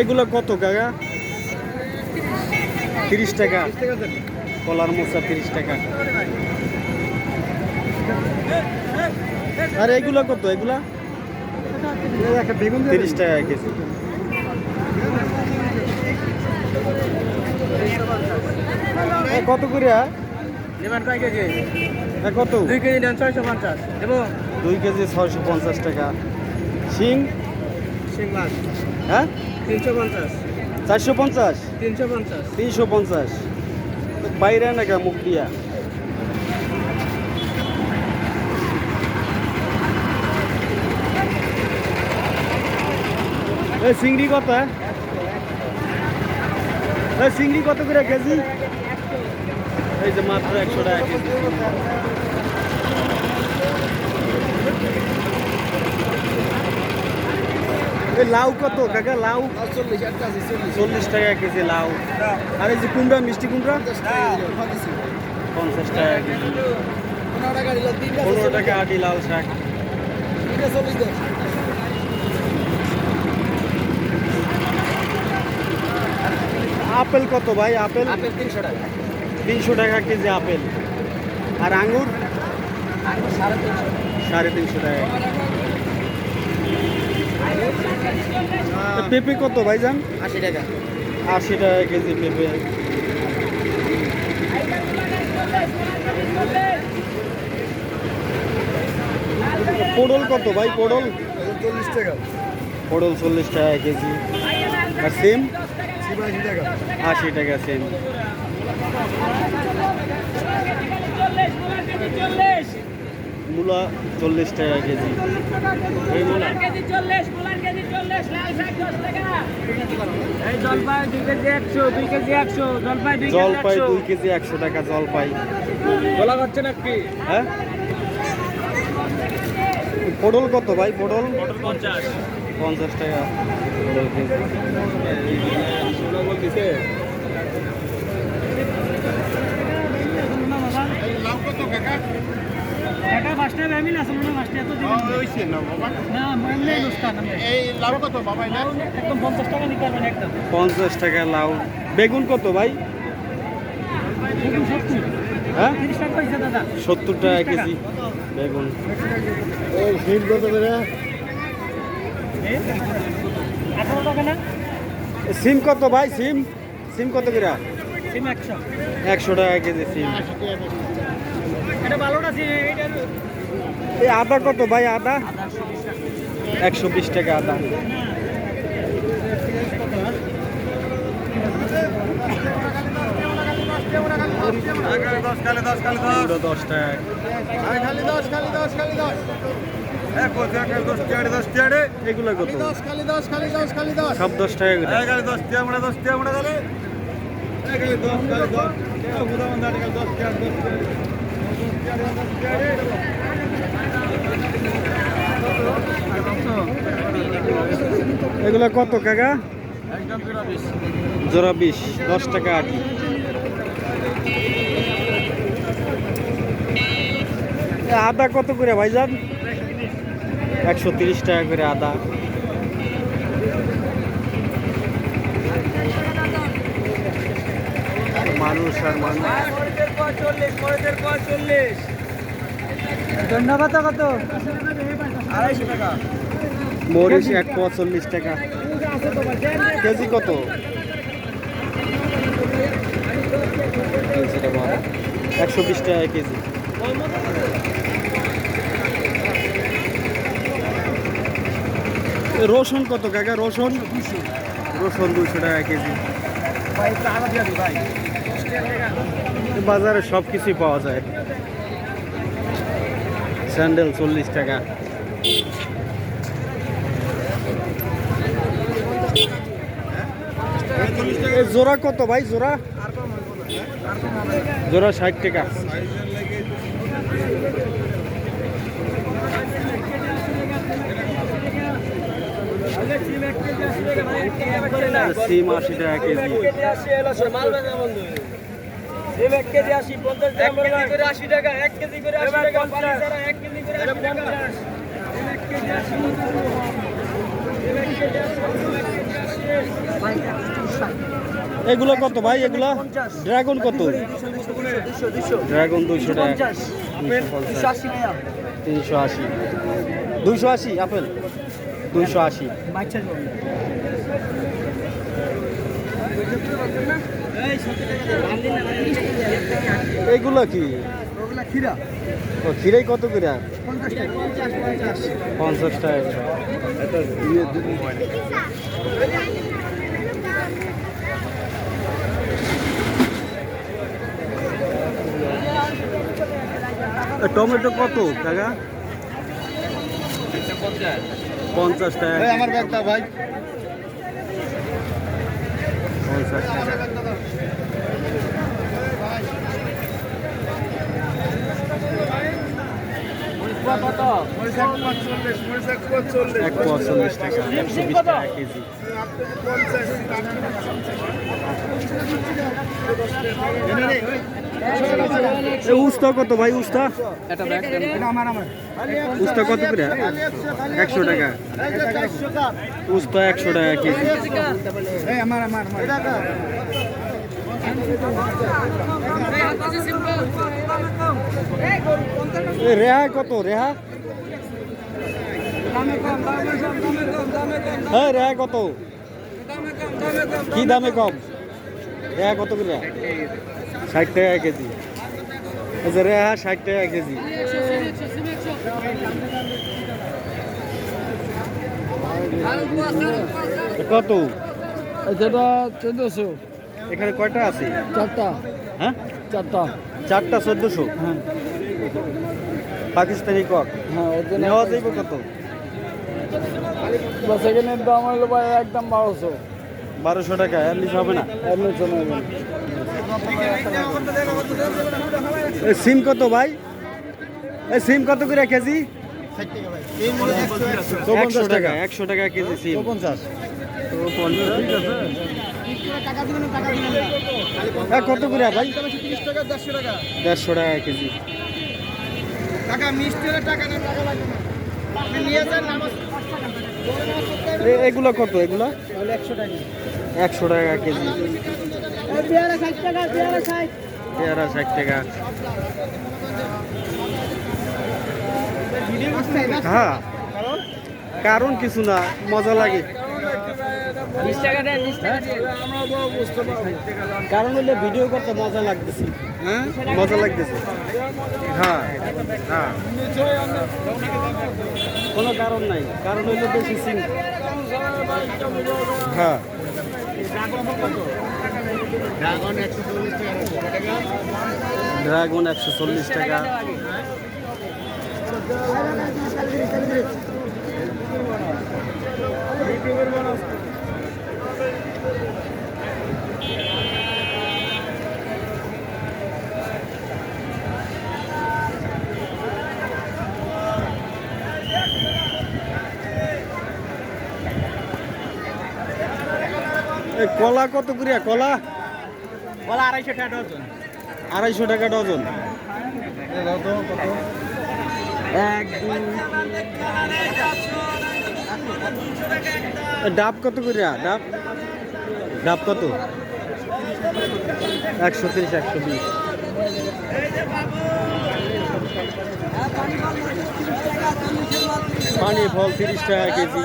এগুলো কত কাকা? তিরিশ টাকা। কলার মোচা তিরিশ টাকা। আর এগুলো কত? এগুলা? তিরিশ টাকা কেজি। কত করে কত? দুই কেজি নেন ছয়শো পঞ্চাশ। এবং দুই কেজি ছয়শো পঞ্চাশ টাকা। শিং? শিং মাছ। হ্যাঁ? তিনশো পঞ্চাশ। চারশো পঞ্চাশ? তিনশো পঞ্চাশ। তিনশো পঞ্চাশ। বাইরে নাকা মুখ দিয়া? এই চিংড়ি কত? এই চিংড়ি কত করে কেজি? এই যে মাত্র একশো টাকা কেজি। এই লাউ কত? কাকা, লাউ? চল্লিশ টাকা কেজি লাউ। আর এই যে কুমড়া, মিষ্টি কুমড়া? পঞ্চাশ টাকা কেজি। পনেরো টাকা আটি লাল শাক। আপেল কত ভাই, আপেল? আপেল তিনশো টাকা তিনশো টাকা কেজি আপেল। আর আঙুর সাড়ে তিনশো টাকা। পেঁপে কত ভাই ভাইজান? আশি টাকা। আশি টাকা কেজি পেঁপে। পটল কত ভাই পটল? চল্লিশ টাকা। পটল চল্লিশ টাকা কেজি। আর সিম? ছিয়াশি টাকা। আশি টাকা সিম। মূলা চল্লিশ টাকা কেজি। এই মূলা। এই জলপাই দুই কেজি একশো টাকা জলপাই। গোলা করছে নাকি? হ্যাঁ? পটল কত ভাই পটল? পঞ্চাশ। পঞ্চাশ টাকা পটল কেজি। বলতেছে ফার্স্ট টাইম আমি না শুনুন ফার্স্ট টাইম তো দিবেন না এমনি নুসকান আমি এই লাভ কত বাবা এটা একদম 50 টাকা একদম পঞ্চাশ টাকা লাউ। বেগুন কত ভাই? হ্যাঁ? 30 টাকা দাদা। কেজি বেগুন। এই কত করে? 18 টাকা না? সিম কত ভাই সিম? সিম কত করে? সিম 100 একশো টাকা কেজি সিম এটা ভালোটা সিম এটা এই আদা কত ভাই আদা? একশো বিশ টাকা আদা। দশ খালি দশ খালি দশ পুরো দশ টাকা। আরে খালি দশ খালি দশ খালি দশ এক বছর এক দশ টিয়াড়ে দশ টিয়াড়ে এগুলো কত? দশ খালি দশ খালি দশ খালি দশ সব দশ টাকা করে এক খালি দশ টিয়া মানে দশ টিয়া মানে খালি এক খালি দশ খালি দশ বুধা বন্ধ আটে দশ টিয়াড়ে দশ টিয়াড়ে দশ টিয়াড়ে এগুলো কত কাকা? একদম পুরো 20 জোড়া বিশ দশ টাকা আটি। আদা কত করে ভাইজান? একশো তিরিশ টাকা করে আদা। মানুষ আর মানুষ। ধন্যবাদ কত আড়াইশো টাকা। মরিচ এক চল্লিশ টাকা। কেজি কত। একশো বিশ টাকা কেজি। রসুন কত কাকা? রসুন? রসুন দুশো টাকা কেজি। বাজারে সব কিছুই পাওয়া যায়। স্যান্ডেল চল্লিশ টাকা। জোড়া কত ভাই জোড়া? জোড়া ষাট টাকা। সিম আশি টাকা কেজি। এক কেজি আশি পঞ্চাশ করে আশি টাকা এক কেজি করে আশি টাকা এক কেজি করে আশি টাকা। এক কেজি আশি এক কেজি আশি। এগুলো কত ভাই? এগুলো ড্রাগন কত? ড্রাগন দুইশো টাকা। তিনশো আশি। দুইশো আশি আপেল? দুইশো আশি। এইগুলো কি? ও খিরাই কত করে? পঞ্চাশ টাকা পঞ্চাশ পঞ্চাশ পঞ্চাশ টাকা করে। এ, টমেটো কত কাকা? পঞ্চাশ টাকা। আমার ব্যাগটা ভাই। পঞ্চাশ। টাকা এক পঁয়তাল্লিশ, টাকা একশো বিশ টাকা কেজি। উস্তা কত ভাই উস্তা? উস্তা কত করে? একশো টাকা। উস্তা একশো টাকা কেজি। আমার আমার আমার। রেহা কত? রেহা? হ্যাঁ রেহা কত? কি দামে কম? রেহা কত করে? ষাট টাকা কেজি। যে রেহা ষাট টাকা কেজি। কত? যেটা চোদ্দশো। এখানে কয়টা আছে? চারটা। হ্যাঁ? চারটা। চারটা চোদ্দশো। হ্যাঁ। পাকিস্তানি কক। হ্যাঁ নেওয়া যাইব কত? সেকেন্ডের দাম হলো ভাই একদম বারোশো। বারোশো টাকা এর নিচে হবে না? এমনি চলে সিম কত ভাই? এই সিম কত করে কেজি? একশো টাকা একশো টাকা। কেজি সিম। পঞ্চাশ তিরিশ টাকা দেড়শো টাকা দেড়শো টাকা কেজি এগুলো কত এগুলো? একশো টাকা কেজি। পেয়ারা ষাট টাকা। হ্যাঁ। কারণ কিছু না মজা লাগে বিশ টাকা দেন বিশ টাকা দিয়ে কারণ হলে ভিডিও করতে মজা লাগতেছে। হ্যাঁ? মজা লাগতেছে। হ্যাঁ হ্যাঁ। কোনো কারণ নাই। কারণ হইলে বেশি সিং হ্যাঁ। ড্রাগন একশো চল্লিশ টাকা। এ, কলা কত করিয়া? কলা? বলা আড়াইশো টাকা ডজন। আড়াইশো টাকা ডজন। এক ডাব কত করিয়া? ডাব? ডাব কত? একশো তিরিশ একশো বিশ। পানি ফল তিরিশ টাকা কেজি।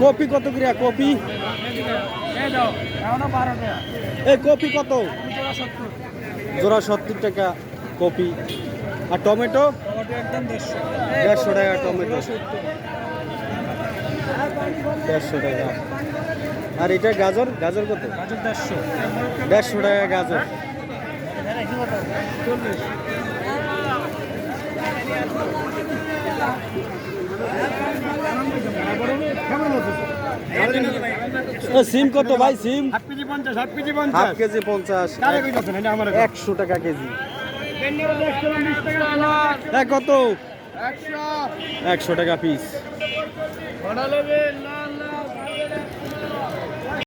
কপি কত করিয়া কপি? এ কপি কত? জোড়া সত্তর। টাকা কপি। আর টমেটো? দেড়শো। টাকা টমেটো। দেড়শো টাকা। আর এটা গাজর? গাজর কত? দেড়শো টাকা গাজর। সিম কত ভাই সিম? হাফ কেজি পঞ্চাশ হাফ কেজি হাফ কেজি পঞ্চাশ। কারে কইতাছেন এটা আমার একশো টাকা কেজি। কত? একশো। একশো টাকা পিস